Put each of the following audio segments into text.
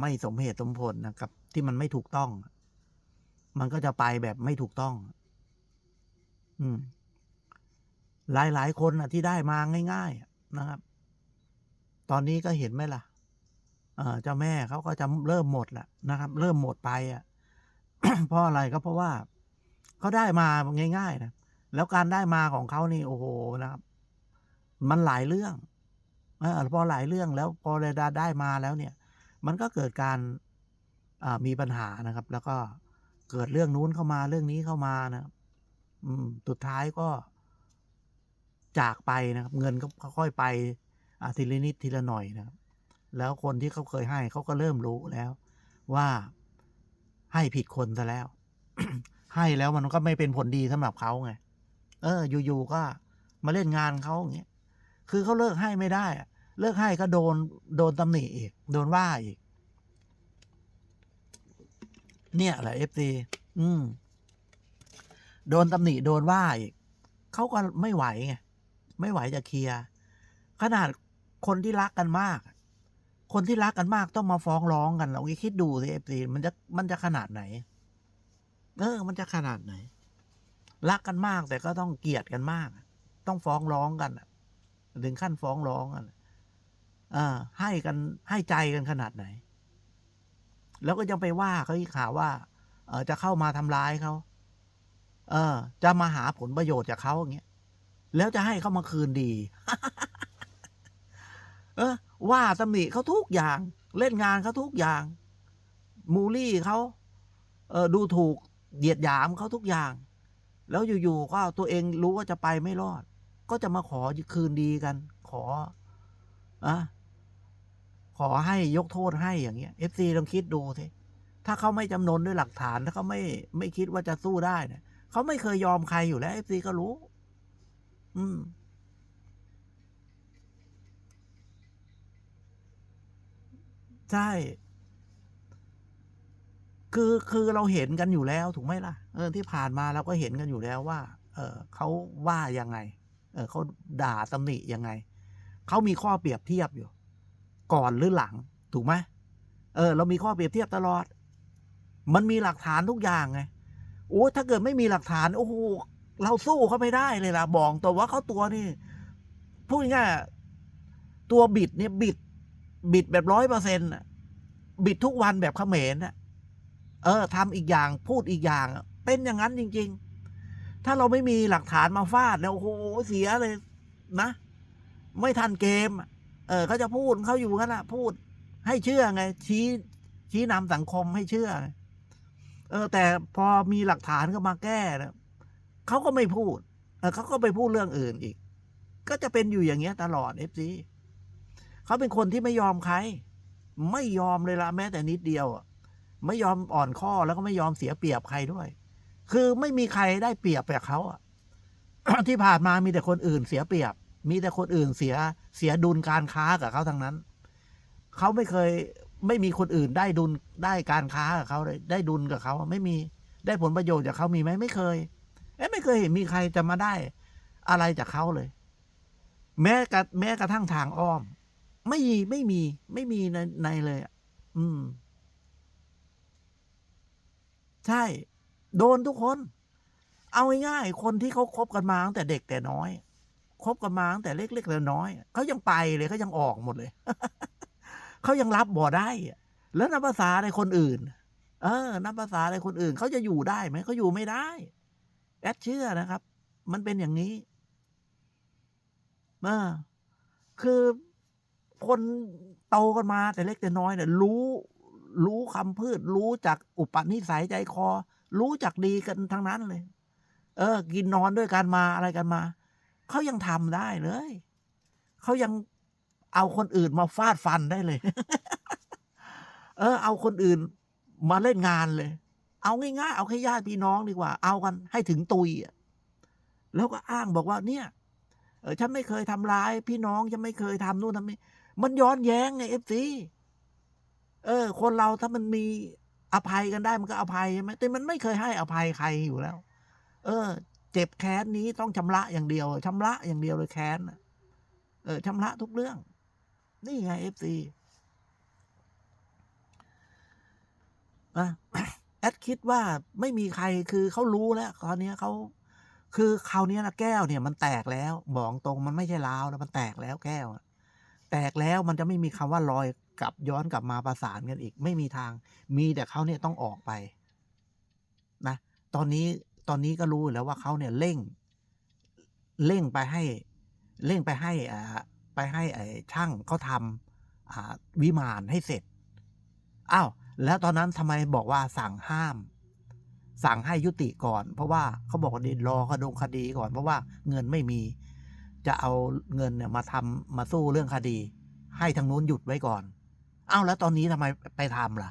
ไม่สมเหตุสมผลนะครับ ที่มันไม่ถูกต้อง มันก็จะไปแบบไม่ถูกต้อง อืม หลายหลายคนนะที่ได้มาง่าย ๆนะครับ ตอนนี้ก็เห็นไหมล่ะ เออเจ้าแม่เขาก็จะเริ่มหมดแหละนะครับ เริ่มหมดไปอะเพราะอะไรก็เพราะว่าเขาได้มาง่าย ๆ นะแล้วการได้มาของเขานี่โอ้โหนะครับ มันหลายเรื่องเออพอหลายเรื่องแล้วพอเรดาได้มาแล้วเนี่ย มันก็เกิดการมีปัญหานะครับ แล้วก็เกิดเรื่องนู้นเข้ามาเรื่องนี้เข้ามานะครับ อืมสุดท้ายก็ จากไปนะครับ เงินก็ค่อยไปอาทีละนิดทีละหน่อยนะครับ แล้วคนที่เขาเคยให้เขาก็เริ่มรู้แล้ว ว่าให้ผิดคนซะแล้ว ให้แล้วมันก็ไม่เป็นผลดีสำหรับเขาไงเออ อยู่ๆก็มาเล่นงานเขาอย่างเงี้ยคือเขาเลิกให้ไม่ได้อะ เลิกให้ก็โดนโดนตำหนิอีก โดนว่าอีก เนี่ยแหละเอฟซีอืม โดนตำหนิโดนว่าอีกเขาก็ไม่ไหวไงไม่ไหวจะเคลียร์ขนาดคนที่รักกันมาก คนที่รักกันมากต้องมาฟ้องร้องกันเราคิดดูสิเอฟซีมันจะมันจะขนาดไหน เออ มันจะขนาดไหน รักกันมากแต่ก็ต้องเกลียดกันมาก ต้องฟ้องร้องกันถึงขั้นฟ้องร้องกัน ให้กันให้ใจกันขนาดไหน แล้วก็ยังไปว่าเขาอีกข่าวว่าเอจะเข้ามาทำร้ายเขาเออ จะมาหาผลประโยชน์จากเขาอย่างเงี้ยแล้วจะให้เขามาคืนดี เออ ว่าตำหนิเขาทุกอย่าง เล่นงานเขาทุกอย่าง มูลี่เขาเออดูถูกเหยียดหยามเขาทุกอย่าง แล้วอยู่ๆก็ตัวเองรู้ว่าจะไปไม่รอด ก็จะมาขอคืนดีกัน ขออะ ขอให้ยกโทษให้อย่างเงี้ยเอฟซีลองคิดดูสิถ้าเขาไม่จำนนด้วยหลักฐานถ้าเขาไม่ไม่คิดว่าจะสู้ได้เนี่ยเขาไม่เคยยอมใครอยู่แล้วเอฟซีก็รู้ อืมใช่ คือคือเราเห็นกันอยู่แล้วถูกไหมล่ะ เออที่ผ่านมาเราก็เห็นกันอยู่แล้วว่า เออเขาว่ายังไง เออเขาด่าตำหนิยังไง เขามีข้อเปรียบเทียบอยู่ ก่อนหรือหลัง ถูกไหมเออ เรามีข้อเปรียบเทียบตลอด มันมีหลักฐานทุกอย่างไงโอ้ถ้าเกิดไม่มีหลักฐาน โอ้โหเราสู้เขาไม่ได้เลยล่ะบอกตัวว่าเขาตัวนี่พูดง่ายตัวบิดเนี่ยบิด บิดแบบร้อยเปอร์เซ็นต์บิดทุกวันแบบเขมรน่ะเออทำอีกอย่างพูดอีกอย่างเป็นอย่างนั้นจริง ๆ ถ้าเราไม่มีหลักฐานมาฟาดเนี่ยโอ้โหเสียเลยนะ ไม่ทันเกมอะ เออเขาจะพูดเขาอยู่กันนะพูด ให้เชื่อไง ชี้ชี้นำสังคมให้เชื่อ เออ แต่พอมีหลักฐานก็มาแก้นะเขาก็ไม่พูดเออเขาก็ไปพูดเรื่องอื่นอีก ก็จะเป็นอยู่อย่างเงี้ยตลอดเอฟซีเขาเป็นคนที่ไม่ยอมใคร ไม่ยอมเลยละแม้แต่นิดเดียวไม่ยอมอ่อนข้อแล้วก็ไม่ยอมเสียเปรียบใครด้วย คือไม่มีใครได้เปรียบแบบเขาอะที่ผ่านมามีแต่คนอื่นเสียเปรียบ มีแต่คนอื่นเสียเสียดุลการค้ากับเขาทั้งนั้น เขาไม่เคยไม่มีคนอื่นได้ดุลได้การค้ากับเขาเลยได้ดุลกับเขาไม่มีได้ผลประโยชน์จากเขามีไหมไม่เคยเอ๊ะไม่เคยเห็นมีใครจะมาได้อะไรจากเขาเลย แม้กระแม้กระทั่งทางอ้อม ไม่มีไม่มี ไม่มีในในเลยอืม ใช่ โดนทุกคน เอาง่ายๆคนที่เขาคบกันมาตั้งแต่เด็กแต่น้อย คบกันมาตั้งแต่เล็กๆแต่น้อยเขายังไปเลยเขายังออกหมดเลย เขายังรับบ่ได้ แล้วนับภาษาอะไรคนอื่น เออนับภาษาอะไรคนอื่นเขาจะอยู่ได้ไหมเขาอยู่ไม่ได้ แอดเชื่อนะครับ มันเป็นอย่างนี้เออคือคนโตกันมาแต่เล็กแต่น้อยเนี่ยรู้รู้คำพืช รู้จากอุปนิสัยใจคอ รู้จักดีกันทั้งนั้นเลย เออ กินนอนด้วยกันมาอะไรกันมา เขายังทำได้เลย เขายังเอาคนอื่นมาฟาดฟันได้เลย เออ เอาคนอื่นมาเล่นงานเลย เอาง่ายๆ เอาแค่ญาติพี่น้องดีกว่า เอากันให้ถึงตุยอะแล้วก็อ้างบอกว่าเนี่ย เออฉันไม่เคยทำร้าย พี่น้องฉันไม่เคยทำนู่นทำนี่มันย้อนแย้งไงเอฟซีเออ คนเราถ้ามันมีอภัยกันได้มันก็อภัยใช่ไหมแต่มันไม่เคยให้อภัยใครอยู่แล้ว เออ เจ็บแค้นนี้ต้องชำระอย่างเดียวชำระอย่างเดียวเลยแค้นเออชำระทุกเรื่อง นี่ไงเอฟซีอะแอดคิดว่าไม่มีใครคือเขารู้แล้วตอนนี้เขาคือคราวนี้นะแก้วเนี่ยมันแตกแล้วบอกตรงมันไม่ใช่ร้าวแล้วมันแตกแล้วแก้ว แตกแล้วมันจะไม่มีคำว่าลอยกลับย้อนกลับมาประสานกันอีก ไม่มีทาง มีแต่เขาเนี่ยต้องออกไป นะ ตอนนี้ ตอนนี้ก็รู้แล้วว่าเขาเนี่ยเร่ง เร่งไปให้ เร่งไปให้อ่าไปให้ไอ้ช่างเขาทำอ่าวิมานให้เสร็จ อ้าว แล้วตอนนั้นทำไมบอกว่าสั่งห้าม สั่งให้ยุติก่อน เพราะว่าเขาบอกว่าดี๋ยวรอคดงคดีก่อน เพราะว่าเงินไม่มี จะเอาเงินเนี่ยมาทำมาสู้เรื่องคดี ให้ทางนู้นหยุดไว้ก่อน อ้าวแล้วตอนนี้ทำไมไปทำล่ะ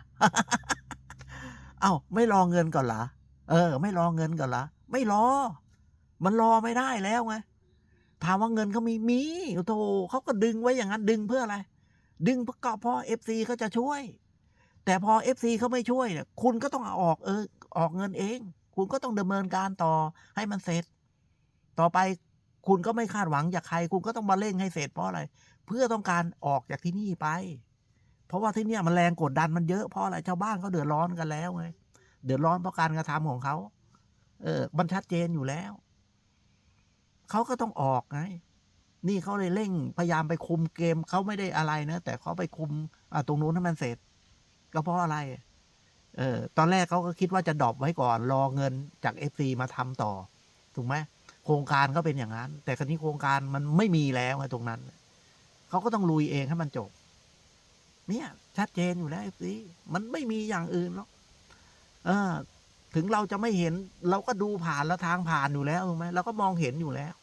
อ้าวไม่รอเงินก่อนเหรอ เออ ไม่รอเงินก่อนเหรอไม่รอ มันรอไม่ได้แล้วไงถามว่าเงินเขามีมีโอ้โธเขาก็ดึงไว้อย่างนั้นดึงเพื่ออะไร ดึงเพื่อก็เพราะเอฟซีเขาจะช่วย แต่พอเอฟซีเขาไม่ช่วยเนี่ยคุณก็ต้องเอาออกเออออกเงินเอง คุณก็ต้องดำเนินการต่อให้มันเสร็จ ต่อไปคุณก็ไม่คาดหวังจากใคร คุณก็ต้องมาเร่งให้เสร็จเพราะอะไร เพื่อต้องการออกจากที่นี่ไป เพราะว่าที่นี่มันแรงกดดันมันเยอะเพราะอะไรชาวบ้านเขาเดือดร้อนกันแล้วไง เดือดร้อนเพราะการกระทำของเขา เออมันชัดเจนอยู่แล้ว เขาก็ต้องออกไง นี่เขาเลยเร่งพยายามไปคุมเกมเขาไม่ได้อะไรนะ แต่เขาไปคุมตรงนู้นให้มันเสร็จ ก็เพราะอะไร เออ ตอนแรกเขาก็คิดว่าจะดรอปไว้ก่อน รอเงินจากเอฟซีมาทำต่อ ถูกไหมโครงการก็เป็นอย่างนั้น แต่ครนี้โครงการมันไม่มีแล้วไงตรงนั้น เขาก็ต้องลุยเองให้มันจบ เนี่ยชัดเจนอยู่แล้วเอฟซีมันไม่มีอย่างอื่นหรอก เออ ถึงเราจะไม่เห็น เราก็ดูผ่านแล้วทางผ่านอยู่แล้วถูกไหมเราก็มองเห็นอยู่แล้ว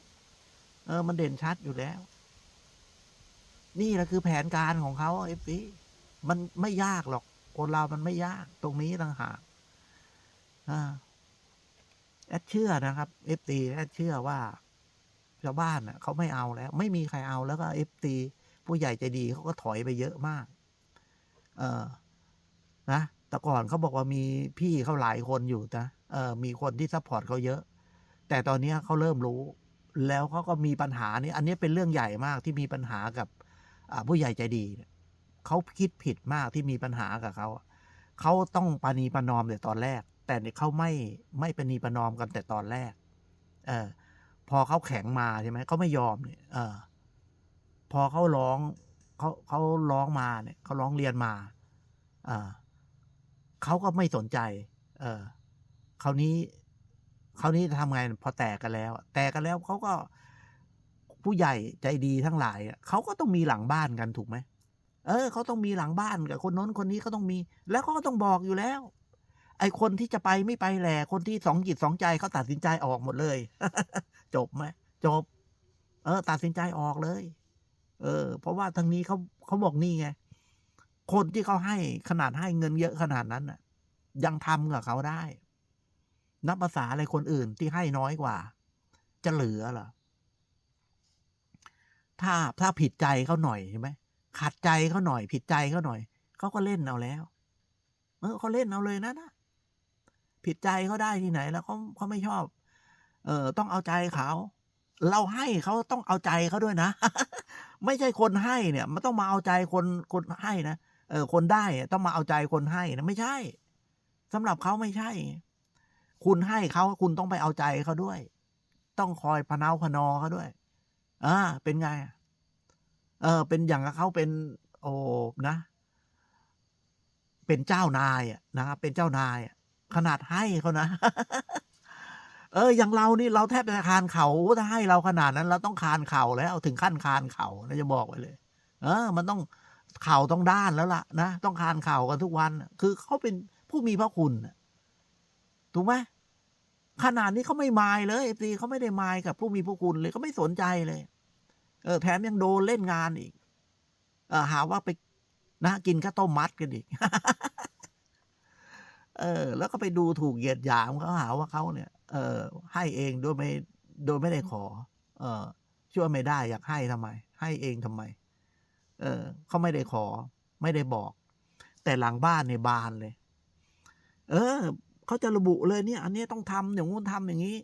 เออ มันเด่นชัดอยู่แล้ว นี่แหละคือแผนการของเขาเอฟซีมันไม่ยากหรอก คนเรามันไม่ยาก ตรงนี้ต่างหากอ่าแอดเชื่อนะครับเอฟตีแอดเชื่อว่าชาวบ้านอะเขาไม่เอาแล้ว ไม่มีใครเอาแล้วก็เอฟตีผู้ใหญ่ใจดีเขาก็ถอยไปเยอะมาก เออนะ แต่ก่อนเขาบอกว่ามีพี่เขาหลายคนอยู่นะเออมีคนที่ซัพพอร์ตเขาเยอะ แต่ตอนนี้เขาเริ่มรู้ แล้วเขาก็มีปัญหานี้อันนี้เป็นเรื่องใหญ่มากที่มีปัญหากับผู้ใหญ่ใจดีเขาคิดผิดมากที่มีปัญหากับเขาเขาต้องปานีปนอมแต่ตอนแรก แต่เขาไม่ไม่ปานีปนอมกันแต่ตอนแรก เออพอเขาแข็งมาใช่ไหมเขาไม่ยอมเนี่ยเออพอเขาร้องเขาเขาร้องมาเนี่ยเขาร้องเรียนมา อ่า เขาก็ไม่สนใจ เออคราวนี้คราวนี้ทำไงพอแตกกันแล้ว แตกกันแล้วเขาก็ผู้ใหญ่ใจดีทั้งหลายเขาก็ต้องมีหลังบ้านกันถูกไหมเออเขาต้องมีหลังบ้านกับคนน้นคนนี้ก็ต้องมี แล้วเขาก็ต้องบอกอยู่แล้ว ไอคนที่จะไปไม่ไปแหละคนที่สองจิตสองใจเขาตัดสินใจออกหมดเลย จบไหมจบ เออ ตัดสินใจออกเลย เออ เพราะว่าทางนี้เขาเขาบอกนี่ไง คนที่เขาให้ขนาดให้เงินเยอะขนาดนั้นน่ะ ยังทำกับเขาได้ นับภาษาอะไรคนอื่นที่ให้น้อยกว่า จะเหลือเหรอถ้าถ้าผิดใจเขาหน่อยใช่ไหมขัดใจเขาหน่อย ผิดใจเขาหน่อยเขาก็เล่นเอาแล้ว เออเขาเล่นเอาเลยนะนะผิดใจเขาได้ที่ไหน แล้วเขาเขาไม่ชอบ เออต้องเอาใจเขาเราให้เขาต้องเอาใจเขาด้วยนะ ไม่ใช่คนให้เนี่ย มันต้องมาเอาใจคนคนให้นะ เออคนได้ต้องมาเอาใจคนให้นะไม่ใช่สำหรับเขาไม่ใช่ คุณให้เขาคุณต้องไปเอาใจเขาด้วย ต้องคอยพนาพนอเขาด้วยอ่าเป็นไงเออ เป็นอย่างเขาเป็น โอ้นะ เป็นเจ้านายอะนะครับเป็นเจ้านายขนาดให้เขานะเอออย่างเรานี่เราแทบจะคานเขาถ้าให้เราขนาดนั้น เราต้องคานเข่าแล้วถึงขั้นคานเข่านะจะบอกไว้เลย เออ มันต้อง ข่าวต้องด้านแล้วล่ะนะต้องคานข่าวกันทุกวัน คือเขาเป็นผู้มีพระคุณถูกไหมขนาดนี้เขาไม่มายเลยเอฟซีเขาไม่ได้มายกับผู้มีพระคุณเลยเขาไม่สนใจเลย เออแถมยังโดนเล่นงานอีก เออหาว่าไปนะกินข้าวต้มมัดกันอีกเออ แล้วก็ไปดูถูกเหยียดหยามเขาหาว่าเขาเนี่ย เออให้เองโดยไม่โดยไม่ได้ขอ เออช่วยไม่ได้อยากให้ทำไม ให้เองทำไม เออเขาไม่ได้ขอ ไม่ได้บอก แต่หลังบ้านในบานเลย เออเขาจะระบุเลยเนี่ย อันนี้ต้องทำอย่างงู้นทำอย่างนี้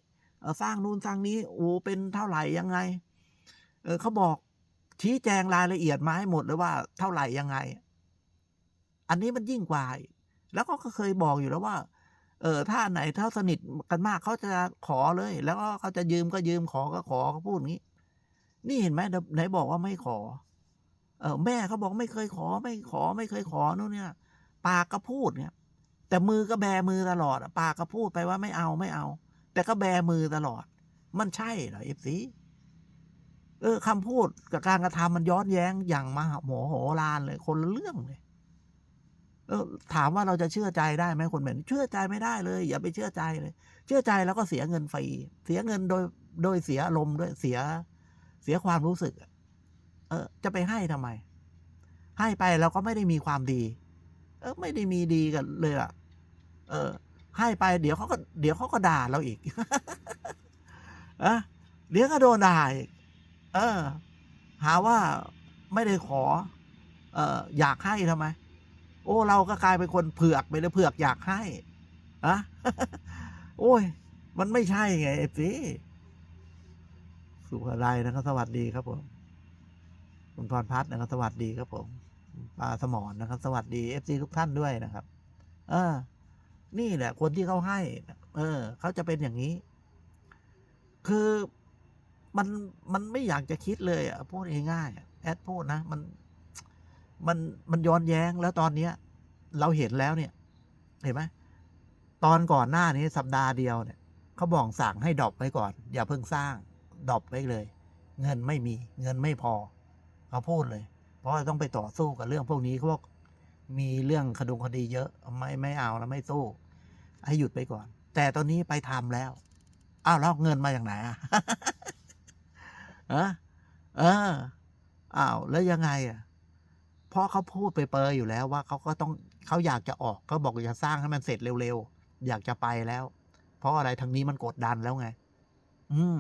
สร้างนู่นสร้างนี้โอ้เป็นเท่าไหร่ยังไง เออเขาบอกชี้แจงรายละเอียดมาให้หมดเลยว่าเท่าไหร่ยังไง อันนี้มันยิ่งกว่าแล้วก็เคยบอกอยู่แล้วว่า เออถ้าไหนถ้าสนิทกันมากเขาจะขอเลย แล้วก็เขาจะยืมก็ยืมขอก็ขอเขาพูดอย่างนี้ นี่เห็นไหมไหนบอกว่าไม่ขอ เออแม่เขาบอกไม่เคยขอไม่ขอไม่เคยขอนู่นเนี่ย ปากก็พูดเนี่ย แต่มือก็แบมือตลอดปากก็พูดไปว่าไม่เอาไม่เอา แต่ก็แบมือตลอด มันใช่เหรอเอฟซีเออคำพูดกับการกระทำมันย้อนแย้งอย่างมหาโมโหลานเลย คนละเรื่องเลยเออถามว่าเราจะเชื่อใจได้ไหมคนแบบนี้เชื่อใจไม่ได้เลย อย่าไปเชื่อใจเลย เชื่อใจแล้วก็เสียเงินฟรีเสียเงินโดยโดยเสียอารมณ์ด้วยเสียเสียความรู้สึกอะ เออ จะไปให้ทำไม ให้ไปเราก็ไม่ได้มีความดี เออ ไม่ได้มีดีกันเลยอะเออ ให้ไปเดี๋ยวเขาก็เดี๋ยวเขาก็ด่าเราอีกอะเดี๋ยวก็โดนด่าอีกเออ หาว่าไม่ได้ขอ เอออยากให้ทำไม โอ้ เราก็กลายเป็นคนเผือกไปเลยเผือกอยากให้อะโอ้ย มันไม่ใช่ไงเอฟซีสุภาลัยนะครับ สวัสดีครับผม คุณพรพัฒน์นะครับสวัสดีครับผมปาสมอนนะครับ สวัสดีเอฟซีทุกท่านด้วยนะครับ เออ นี่แหละ คนที่เขาให้ เออเขาจะเป็นอย่างนี้ คือมันมันไม่อยากจะคิดเลยอะพูดง่ายๆแอดพูดนะมันมันมันย้อนแย้งแล้วตอนเนี้ย เราเห็นแล้วเนี่ย เห็นไหมตอนก่อนหน้านี้สัปดาห์เดียวเนี่ยเขาบอกสั่งให้ดรอปไว้ก่อน อย่าเพิ่งสร้างดรอปไว้เลย เงินไม่มี เงินไม่พอ เขาพูดเลย เพราะต้องไปต่อสู้กับเรื่องพวกนี้เขาบอกมีเรื่องคดงคดีเยอะไม่ไม่เอาแล้วไม่สู้ ให้หยุดไปก่อน แต่ตอนนี้ไปทำแล้ว อ้าวแล้วเงินมาจากไหนอะอะเอออ้าวแล้วยังไงอะเพราะเขาพูดไปเปรยอยู่แล้วว่าเขาก็ต้องเขาอยากจะออกเขาบอกอยากสร้างให้มันเสร็จเร็วๆอยากจะไปแล้ว เพราะอะไรทางนี้มันกดดันแล้วไง อืม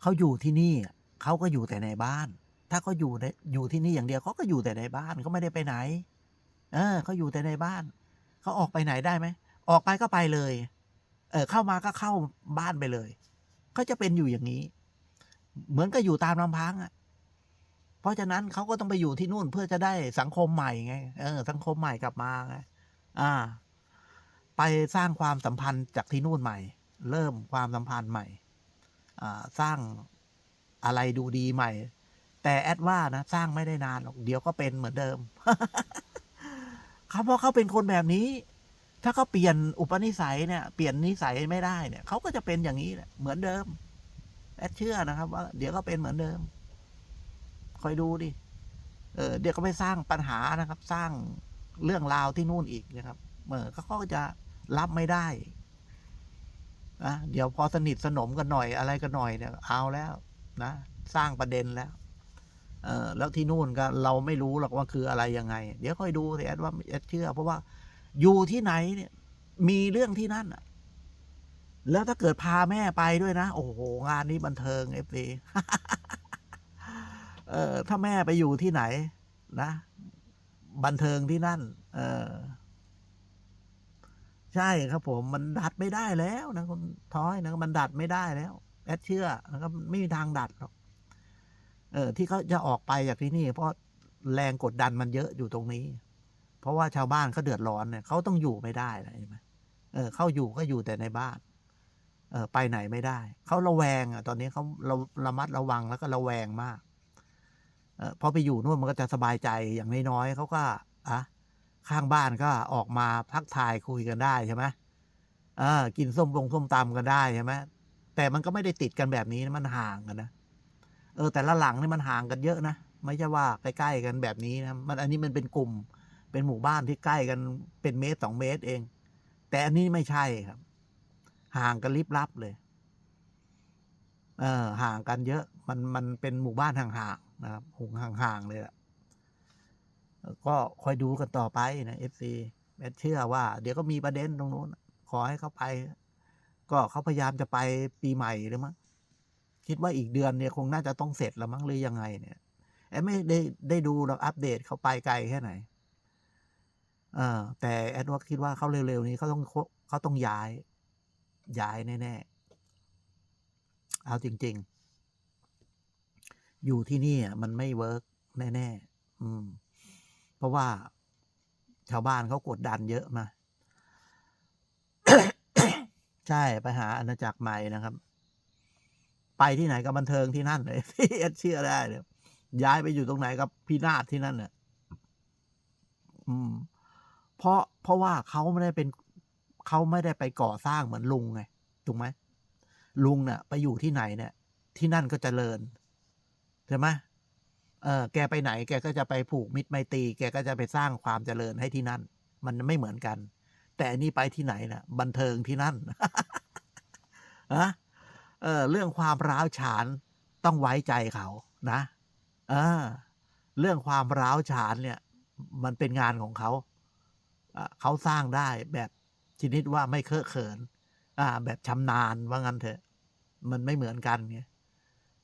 เขาอยู่ที่นี่ เขาก็อยู่แต่ในบ้าน ถ้าเขาอยู่ในอยู่ที่นี่อย่างเดียวเขาก็อยู่แต่ในบ้านเขาไม่ได้ไปไหน เออเขาอยู่แต่ในบ้านเขาออกไปไหนได้ไหมออกไปก็ไปเลย เออเข้ามาก็เข้าบ้านไปเลยเขาจะเป็นอยู่อย่างนี้ เหมือนกับอยู่ตามลำพังอะเพราะฉะนั้นเขาก็ต้องไปอยู่ที่นู่นเพื่อจะได้สังคมใหม่ไงเออสังคมใหม่กลับมาไงอ่า ไปสร้างความสัมพันธ์จากที่นู่นใหม่ เริ่มความสัมพันธ์ใหม่ อ่า สร้าง อะไรดูดีใหม่ แต่แอดว่านะ สร้างไม่ได้นานหรอกเดี๋ยวก็เป็นเหมือนเดิมเขาเพราะเขาเป็นคนแบบนี้ ถ้าเขาเปลี่ยนอุปนิสัยเนี่ย เปลี่ยนนิสัยไม่ได้เนี่ยเขาก็จะเป็นอย่างนี้แหละเหมือนเดิม แอดเชื่อนะครับ ว่า เดี๋ยวก็เป็นเหมือนเดิม คอยดูดิเออเดี๋ยวก็ไปสร้างปัญหานะครับ สร้างเรื่องราวที่นู่นอีกนะครับเออเขาก็จะรับไม่ได้นะเดี๋ยวพอสนิทสนมกันหน่อยอะไรกันหน่อยเนี่ยเอาแล้ว นะสร้างประเด็นแล้ว เออแล้วที่นู่นก็เราไม่รู้หรอกว่าคืออะไรยังไง เดี๋ยวค่อยดูแอดว่าแอดเชื่อ เพราะว่าอยู่ที่ไหนเนี่ย มีเรื่องที่นั่นอะแล้วถ้าเกิดพาแม่ไปด้วยนะ โอ้โห งานนี้บันเทิงเอฟซีเออถ้าแม่ไปอยู่ที่ไหน นะ บันเทิงที่นั่น เออ ใช่ครับผม มันดัดไม่ได้แล้วนะคุณท้อยนะมันดัดไม่ได้แล้ว แอดเชื่อนะครับไม่มีทางดัดหรอกเออที่เขาจะออกไปจากที่นี่ เพราะแรงกดดันมันเยอะอยู่ตรงนี้ เพราะว่าชาวบ้านเขาเดือดร้อนเนี่ยเขาต้องอยู่ไม่ได้นะใช่ไหมเออเข้าอยู่ก็อยู่แต่ในบ้าน เออไปไหนไม่ได้ เขาระแวงอะ ตอนนี้เขาราระมัดระวังแล้วก็ระแวงมากเออพอไปอยู่นู่นมันก็จะสบายใจอย่างน้อยๆเขาก็อะข้างบ้านก็ออกมาพักทายคุยกันได้ใช่ไหมเออกินส้มปงส้มตำกันได้ใช่ไหม แต่มันก็ไม่ได้ติดกันแบบนี้นะมันห่างกันนะเออแต่ละหลังนี่มันห่างกันเยอะนะไม่ใช่ว่าใกล้ๆกันแบบนี้นะมันอันนี้มันเป็นกลุ่ม เป็นหมู่บ้านที่ใกล้กันเป็นเมตรสองเมตรเอง แต่อันนี้ไม่ใช่ครับ ห่างกันลิบลับเลยเออห่างกันเยอะ มันมันเป็นหมู่บ้านห่างๆนะครับหงห่างๆเลยแหละก็คอยดูกันต่อไปนะเอฟซีแมทเชื่อว่า เดี๋ยวก็มีประเด็นตรงนู้นขอให้เขาไป ก็เขาพยายามจะไปปีใหม่หรือมั้งคิดว่าอีกเดือนเนี่ยคงน่าจะต้องเสร็จแล้วมั้งหรือยังไงเนี่ยแอดไม่ได้ได้ดูเราอัปเดตเขาไปไกลแค่ไหนเออแต่แอดว่าคิดว่าเขาเร็วๆนี้เขาต้องเขาต้องย้าย ย้ายแน่ๆเอาจริง ๆ อยู่ที่นี่มันไม่เวิร์กแน่ๆอืม เพราะว่าชาวบ้านเขากดดันเยอะมา ใช่ไปหาอาณาจักรใหม่นะครับ ไปที่ไหนก็บันเทิงที่นั่นเลยพี่เอเชื่อได้เลยย้ายไปอยู่ตรงไหนก็พินาศที่นั่นเนี่ยอืม เพราะเพราะว่าเขาไม่ได้เป็นเขาไม่ได้ไปก่อสร้างเหมือนลุงไงถูกไหมลุงเนี่ยไปอยู่ที่ไหนเนี่ย ที่นั่นก็เจริญใช่ไหมเออแกไปไหน แกก็จะไปผูกมิตรไมตรีแกก็จะไปสร้างความเจริญให้ที่นั่น มันไม่เหมือนกัน แต่นี่ไปที่ไหนน่ะบันเทิงที่นั่นอะเออเรื่องความร้าวฉานต้องไว้ใจเขานะเออเรื่องความร้าวฉานเนี่ย มันเป็นงานของเขาเขาสร้างได้แบบชนิดว่าไม่เคอะเขิน อ่า แบบชำนาญว่างั้นเถอะ มันไม่เหมือนกันไง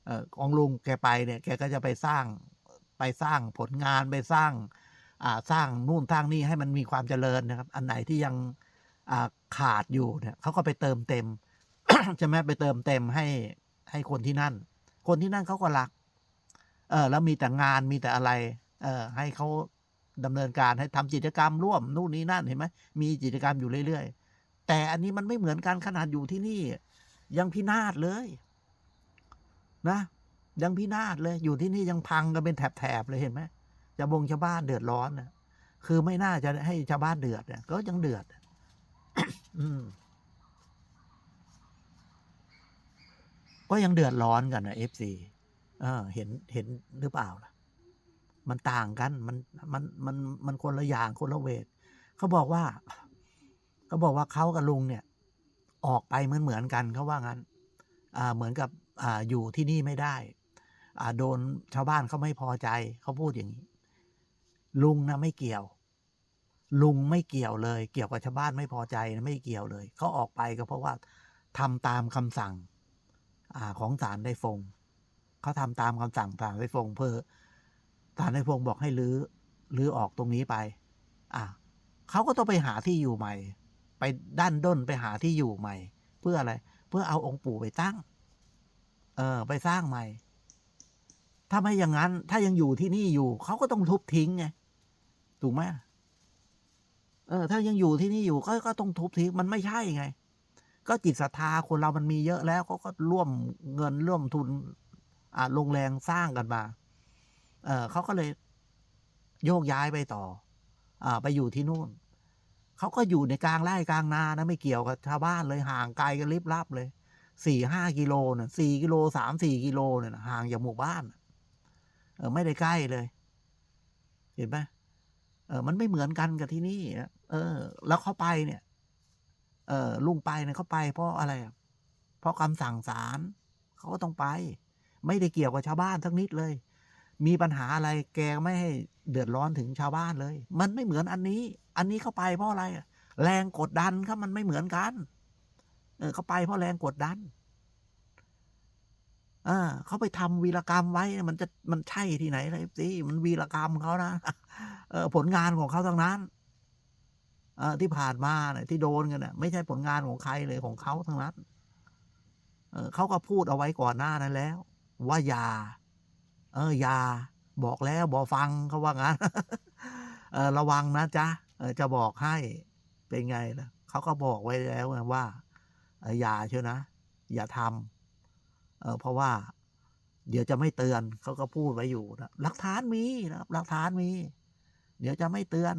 เออของลุงแกไปเนี่ย แกก็จะไปสร้างไปสร้างผลงานไปสร้าง สร้างนู่นสร้างนี่ให้มันมีความเจริญนะครับ อันไหนที่ยังขาดอยู่เนี่ยเขาก็ไปเติมเต็มใช่ไหมไปเติมเต็มให้ให้คนที่นั่น คนที่นั่นเขาก็รัก เออแล้วมีแต่งานมีแต่อะไร เออให้เขาดำเนินการให้ทำกิจกรรมร่วมนู่นนี่นั่นเห็นไหมมีกิจกรรมอยู่เรื่อยๆ แต่อันนี้มันไม่เหมือนกันขนาดอยู่ที่นี่ ยังพินาศเลย นะ ยังพินาศเลย อยู่ที่นี่ยังพังกันเป็นแถบๆเลยเห็นไหม จะบงชาวบ้านเดือดร้อนนะคือไม่น่าจะให้ชาวบ้านเดือดเนี่ยก็ยังเดือด อืมก็ยังเดือดร้อนกันนะเอฟซีเออ เห็นเห็นหรือเปล่าล่ะ มันต่างกัน มันมันมันมันคนละอย่างคนละเวทเขาบอกว่าเขาบอกว่าเขากับลุงเนี่ย ออกไปเหมือนเหมือนกันเขาว่างั้น อ่า เหมือนกับ อ่าอยู่ที่นี่ไม่ได้ อ่า โดนชาวบ้านเขาไม่พอใจเขาพูดอย่างนี้ ลุงนะไม่เกี่ยว ลุงไม่เกี่ยวเลย เกี่ยวกับชาวบ้านไม่พอใจนะไม่เกี่ยวเลยเขาออกไปก็เพราะว่าทำตามคำสั่งอ่าของศาลได้ฟงเขาทำตามคำสั่งศาลได้ฟงเพื่อศาลได้ฟงบอกให้รื้อรื้อออกตรงนี้ไป อ่าเขาก็ต้องไปหาที่อยู่ใหม่ ไปด้านด้นไปหาที่อยู่ใหม่ เพื่ออะไร เพื่อเอาองค์ปู่ไปตั้ง เออ ไปสร้างใหม่ ถ้าไม่อย่างนั้น ถ้ายังอยู่ที่นี่อยู่ เขาก็ต้องทุบทิ้งไง ถูกไหมเออ ถ้ายังอยู่ที่นี่อยู่ก็ก็ต้องทุบทิ้งมันไม่ใช่ไง ก็จิตศรัทธาคนเรามันมีเยอะแล้วเขาก็ร่วมเงินร่วมทุน อ่าลงแรงสร้างกันมา เออเขาก็เลย โยกย้ายไปต่อ อ่า ไปอยู่ที่นู่นเขาก็อยู่ในกลางไร่กลางนานะไม่เกี่ยวกับชาวบ้านเลยห่างไกลกันลิบลับเลยสี่ห้ากิโลเนี่ยสี่กิโลสามสี่กิโลเนี่ยห่างจากหมู่บ้านเออไม่ได้ใกล้เลย เห็นไหม เออมันไม่เหมือนกันกับที่นี่เออ แล้วเขาไปเนี่ย เออลุงไปเนี่ยเขาไป เพราะอะไรเพราะคำสั่งศาลเขาก็ต้องไป ไม่ได้เกี่ยวกับชาวบ้านทั้งนิดเลย มีปัญหาอะไรแกไม่ให้เดือดร้อนถึงชาวบ้านเลย มันไม่เหมือนอันนี้ อันนี้เขาไปเพราะอะไรแรงกดดันครับมันไม่เหมือนกัน เออเขาไปเพราะแรงกดดันเออเขาไปทำวีรกรรมไว้ มันจะมันใช่ที่ไหนเลยสิมันวีรกรรมเขานะ ผลงานของเขาทั้งนั้นที่ผ่านมาเนี่ยที่โดนกันเนี่ยไม่ใช่ผลงานของใครเลยของเขาทั้งนั้นเขาก็พูดเอาไว้ก่อนหน้านั้นแล้ว ว่าอย่า เอออย่าบอกแล้วบอกฟังเขาว่างั้นระวังนะจ๊ะจะบอกให้เป็นไงล่ะเขาก็บอกไว้แล้วว่าอย่าเชียวนะ อย่าทำเเพราะว่า เดี๋ยวจะไม่เตือนเขาก็พูดไว้อยู่นะหลักฐานมีนะหลักฐานมี เดี๋ยวจะไม่เตือน